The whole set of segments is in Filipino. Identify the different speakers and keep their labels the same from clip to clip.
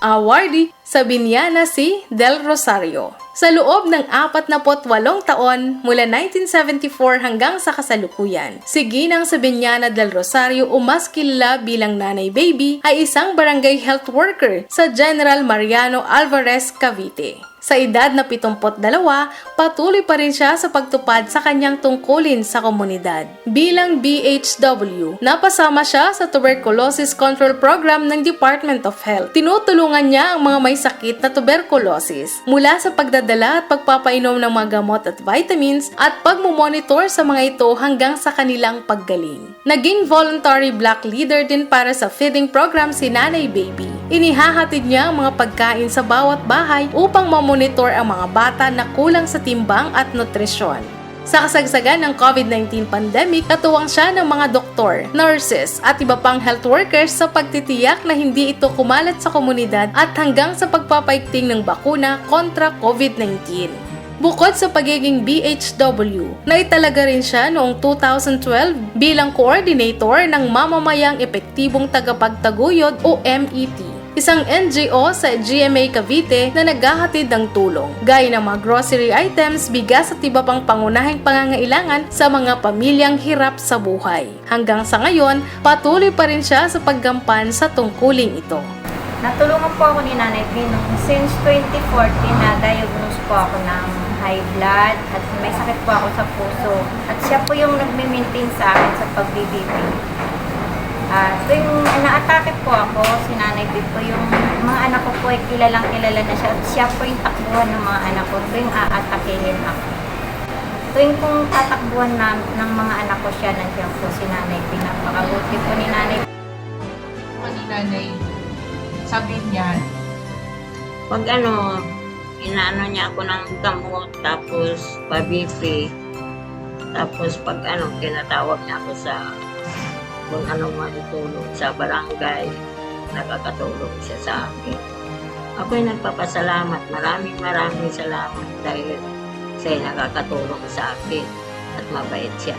Speaker 1: awardee sa Binyana si Del Rosario. Sa loob ng 48 taon mula 1974 hanggang sa kasalukuyan, si Ginang Sabiñana del Rosario o mas kilala bilang Nanay Baby ay isang barangay health worker sa General Mariano Alvarez, Cavite. Sa edad na 72, patuloy pa rin siya sa pagtupad sa kanyang tungkulin sa komunidad. Bilang BHW, napasama siya sa Tuberculosis Control Program ng Department of Health. Tinutulungan niya ang mga may sakit na tuberculosis mula sa pagdadala at pagpapainom ng mga gamot at vitamins at pagmumonitor sa mga ito hanggang sa kanilang paggaling. Naging voluntary black leader din para sa feeding program si Nanay Baby. Inihahatid niya ang mga pagkain sa bawat bahay upang mamonitor ang mga bata na kulang sa timbang at nutrisyon. Sa kasagsagan ng COVID-19 pandemic, katuwang siya ng mga doktor, nurses at iba pang health workers sa pagtitiyak na hindi ito kumalat sa komunidad at hanggang sa pagpapaigting ng bakuna kontra COVID-19. Bukod sa pagiging BHW, naitalaga rin siya noong 2012 bilang coordinator ng Mamamayang Epektibong Tagapagtaguyod o MET isang NGO sa GMA Cavite na naghahatid ng tulong, gaya ng mga grocery items, bigas at iba pang pangunahing pangangailangan sa mga pamilyang hirap sa buhay. Hanggang sa ngayon, patuloy pa rin siya sa paggampan sa tungkuling ito.
Speaker 2: Natulungan po ako ni Nanay P nung since 2014 na diagnose po ako ng high blood at may sakit po ako sa puso. At siya po yung nagme-maintain sa akin sa pag-BBP. Ah, tuwing naatake po ako, P po yung mga anak ko po ay kilalang kilala na siya. At siya po yung takbuhan ng mga anak ko tuwing aatakehin ako. Tuwing kung tatakbuhan na, ng mga anak ko siya, nandiyan po si Nanay P. Napakabuti po ni Nanay
Speaker 3: ni nanay, sabi niya,
Speaker 4: Pag ano, inaano niya ako ng gamot, tapos pa-BP. Tapos pag ano, kinatawag niya ako sa kung ano man tulong sa barangay, nakakatulong siya sa akin. Ako'y nagpapasalamat, maraming maraming salamat dahil siya nakakatulong sa akin at mabait siya.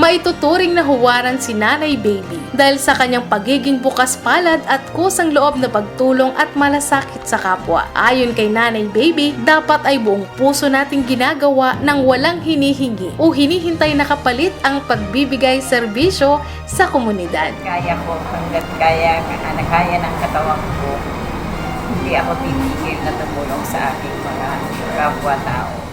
Speaker 1: Maituturing na huwaran si Nanay Baby dahil sa kanyang pagiging bukas palad at kusang loob na pagtulong at malasakit sa kapwa. Ayon kay Nanay Baby, dapat ay buong puso nating ginagawa ng walang hinihingi o hinihintay na kapalit ang pagbibigay serbisyo sa komunidad.
Speaker 5: kaya ko, hanggat kaya, kaya ng katawan ko, hindi ako titigil na tumulong sa aking mga kapwa-tao.